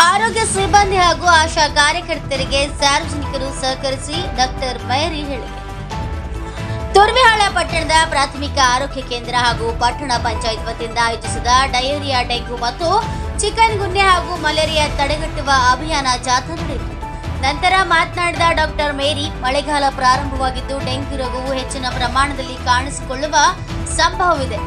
ಆರೋಗ್ಯ ಸಿಬ್ಬಂದಿ ಹಾಗೂ ಆಶಾ ಕಾರ್ಯಕರ್ತರಿಗೆ ಸಾರ್ವಜನಿಕರು ಸಹಕರಿಸಿ ಡಾಕ್ಟರ್ ಮೇರಿ ಹೇಳಿಕೆ ತುರ್ವಿಹಾಳ ಪಟ್ಟಣದ ಪ್ರಾಥಮಿಕ ಆರೋಗ್ಯ ಕೇಂದ್ರ ಹಾಗೂ ಪಟ್ಟಣ ಪಂಚಾಯತ್ ವತಿಯಿಂದ ಆಯೋಜಿಸಿದ ಡಯೇರಿಯಾ ಡೆಂಗು ಮತ್ತು ಚಿಕನ್ ಗುನ್ನೆ ಹಾಗೂ ಮಲೇರಿಯಾ ತಡೆಗಟ್ಟುವ ಅಭಿಯಾನ ಜಾಥಾ ನಡೆಯಿತು. ನಂತರ ಮಾತನಾಡಿದ ಡಾಕ್ಟರ್ ಮೇರಿ, ಮಳೆಗಾಲ ಪ್ರಾರಂಭವಾಗಿದ್ದು ಡೆಂಗ್ಯೂ ರೋಗವು ಹೆಚ್ಚಿನ ಪ್ರಮಾಣದಲ್ಲಿ ಕಾಣಿಸಿಕೊಳ್ಳುವ ಸಂಭವವಿದೆ.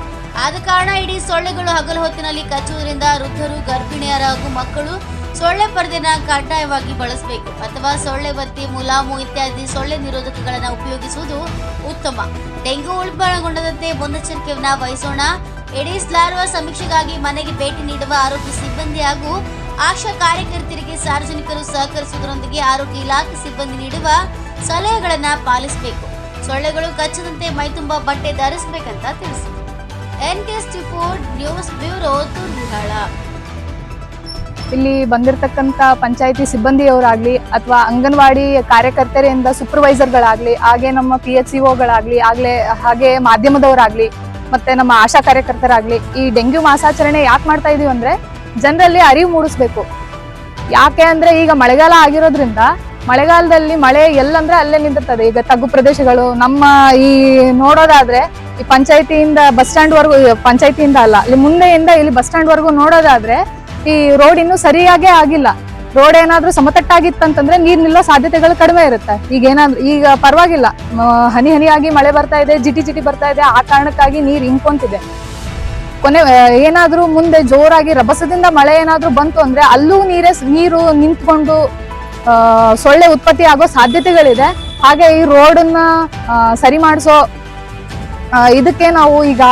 ಆದ ಕಾರಣ ಇಡೀ ಸೊಳ್ಳೆಗಳು ಹಗಲು ಹೊತ್ತಿನಲ್ಲಿ ಕಚ್ಚುವುದರಿಂದ ವೃದ್ಧರು, ಗರ್ಭಿಣಿಯರ ಹಾಗೂ ಮಕ್ಕಳು ಸೊಳ್ಳೆ ಪರದೆನ ಕಡ್ಡಾಯವಾಗಿ ಬಳಸಬೇಕು. ಅಥವಾ ಸೊಳ್ಳೆ ಬತ್ತಿ ಮುಲಾಮು ಇತ್ಯಾದಿ ಸೊಳ್ಳೆ ನಿರೋಧಕಗಳನ್ನು ಉಪಯೋಗಿಸುವುದು ಉತ್ತಮ. ಡೆಂಗು ಉಲ್ಬಣಗೊಂಡದಂತೆ ಮುನ್ನೆಚ್ಚರಿಕೆಯನ್ನ ವಹಿಸೋಣ. ಎಡಿಸ್ ಲಾರ್ವಾ ಸಮೀಕ್ಷೆಗಾಗಿ ಮನೆಗೆ ಭೇಟಿ ನೀಡುವ ಆರೋಗ್ಯ ಸಿಬ್ಬಂದಿ ಹಾಗೂ ಆಶಾ ಕಾರ್ಯಕರ್ತರಿಗೆ ಸಾರ್ವಜನಿಕರು ಸಹಕರಿಸುವುದರೊಂದಿಗೆ ಆರೋಗ್ಯ ಇಲಾಖೆ ಸಿಬ್ಬಂದಿ ನೀಡುವ ಸಲಹೆಗಳನ್ನು ಪಾಲಿಸಬೇಕು. ಸೊಳ್ಳೆಗಳು ಕಚ್ಚದಂತೆ ಮೈತುಂಬ ಬಟ್ಟೆ ಧರಿಸಬೇಕಂತ ತಿಳಿಸಿದರು. ನ್ಯೂಸ್ ಬ್ಯೂರೋ ಇಲ್ಲಿ ಬಂದಿರತಕ್ಕಂತ ಪಂಚಾಯತಿ ಸಿಬ್ಬಂದಿಯವರಾಗ್ಲಿ ಅಥವಾ ಅಂಗನವಾಡಿ ಕಾರ್ಯಕರ್ತರಿಂದ ಸೂಪರ್ವೈಸರ್ಗಳಾಗ್ಲಿ ಹಾಗೆ ನಮ್ಮ ಪಿ ಎಚ್ ಸಿ ಒಗಳಾಗಲಿ ಆಗ್ಲೇ ಹಾಗೆ ಮಾಧ್ಯಮದವರಾಗ್ಲಿ, ಮತ್ತೆ ನಮ್ಮ ಆಶಾ ಕಾರ್ಯಕರ್ತರಾಗ್ಲಿ, ಈ ಡೆಂಗ್ಯೂ ಮಾಸಾಚರಣೆ ಯಾಕೆ ಮಾಡ್ತಾ ಇದೀವಿ ಅಂದ್ರೆ ಜನರಲ್ಲಿ ಅರಿವು ಮೂಡಿಸ್ಬೇಕು. ಯಾಕೆ ಅಂದ್ರೆ ಈಗ ಮಳೆಗಾಲ ಆಗಿರೋದ್ರಿಂದ ಮಳೆಗಾಲದಲ್ಲಿ ಮಳೆ ಎಲ್ಲಂದ್ರೆ ಅಲ್ಲೇ ನಿಂತಿರ್ತದೆ. ಈಗ ತಗ್ಗು ಪ್ರದೇಶಗಳು, ನಮ್ಮ ಈ ನೋಡೋದಾದ್ರೆ ಈ ಪಂಚಾಯತಿಯಿಂದ ಬಸ್ ಸ್ಟ್ಯಾಂಡ್ ವರ್ಗು ಪಂಚಾಯತಿಯಿಂದ ಅಲ್ಲ, ಇಲ್ಲಿ ಮುಂದೆಯಿಂದ ಇಲ್ಲಿ ಬಸ್ ಸ್ಟ್ಯಾಂಡ್ ವರ್ಗು ನೋಡೋದಾದ್ರೆ, ಈ ರೋಡ್ ಇನ್ನು ಸರಿಯಾಗೇ ಆಗಿಲ್ಲ. ರೋಡ್ ಏನಾದ್ರೂ ಸಮತಟ್ಟಾಗಿತ್ತಂತಂದ್ರೆ ನೀರ್ ನಿಲ್ಲೋ ಸಾಧ್ಯತೆಗಳು ಕಡಿಮೆ ಇರುತ್ತೆ. ಈಗ ಏನಾದ್ರು, ಈಗ ಪರವಾಗಿಲ್ಲ. ಹನಿ ಹನಿಯಾಗಿ ಮಳೆ ಬರ್ತಾ ಇದೆ, ಜಿಟಿ ಜಿಟಿ ಬರ್ತಾ ಇದೆ, ಆ ಕಾರಣಕ್ಕಾಗಿ ನೀರ್ ಇಂಕೊಂತಿದೆ. ಕೊನೆ ಏನಾದ್ರೂ ಮುಂದೆ ಜೋರಾಗಿ ರಭಸದಿಂದ ಮಳೆ ಏನಾದ್ರೂ ಬಂತು ಅಂದ್ರೆ ಅಲ್ಲೂ ನೀರೇ ನೀರು ನಿಂತ್ಕೊಂಡು ಸೊಳ್ಳೆ ಉತ್ಪತ್ತಿ ಆಗೋ ಸಾಧ್ಯತೆಗಳಿದೆ. ಹಾಗೆ ಈ ರೋಡನ್ನ ಸರಿ ಮಾಡಿಸೋ ಇದಕ್ಕೆ ನಾವು ಈಗ